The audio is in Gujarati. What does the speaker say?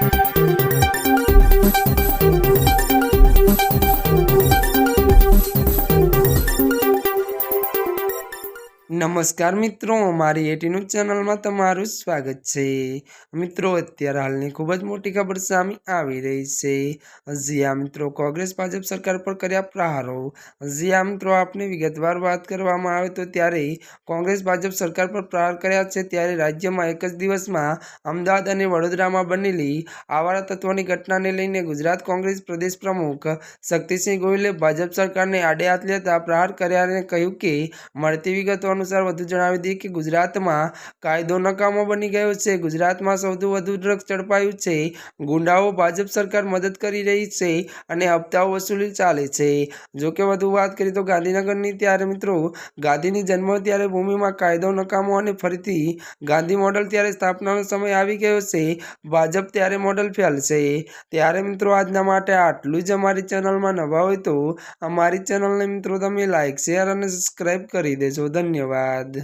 Thank you. નમસ્કાર મિત્રો, મારી એટીનું ચેનલમાં તમારું સ્વાગત છે. મિત્રો, અત્યારે હાલની ખૂબ જ મોટી ખબર સામે આવી રહી છે. હજી મિત્રો, કોંગ્રેસ, ભાજપ સરકાર પર કર્યા પ્રહારો. હજી મિત્રો, આપને વિગતવાર વાત કરવામાં આવે તો ત્યારે કોંગ્રેસ, ભાજપ સરકાર પર પ્રહાર કર્યા છે ત્યારે રાજ્યમાં એક જ દિવસમાં અમદાવાદ અને વડોદરામાં બનેલી આવારા તત્વોની ઘટનાને લઈને ગુજરાત કોંગ્રેસ પ્રદેશ પ્રમુખ શક્તિસિંહ ગોહિલે ભાજપ સરકારને આડે હાથ લેતા પ્રહાર કર્યા અને કહ્યું કે, મળતી વિગતો અનુસાર વધુ જણાવી દઈએ કે ગુજરાતમાં કાયદો નકામો બની ગયો છે. ગુજરાતમાં સૌથી વધુ ડ્રગ્સ ઝડપાયું છે. ગુંડાઓ ભાજપ સરકાર મદદ કરી રહી છે અને હપ્તાઓ વસૂલી ચાલે છે. જો કે વધુ વાત કરીએ તો ગાંધીનગરની ત્યારે મિત્રો ગાંધીની જન્મ ત્યારે ભૂમિમાં કાયદો નકામો અને ફરીથી ગાંધી મોડલ ત્યારે સ્થાપનાનો સમય આવી ગયો છે. ભાજપ ત્યારે મોડલ ફેલ છે. ત્યારે મિત્રો આજના માટે આટલું જ અમારી ચેનલમાં નવા હોય તો અમારી ચેનલને મિત્રો તમે લાઇક શેર અને સબસ્ક્રાઈબ કરી દેજો. ધન્યવાદ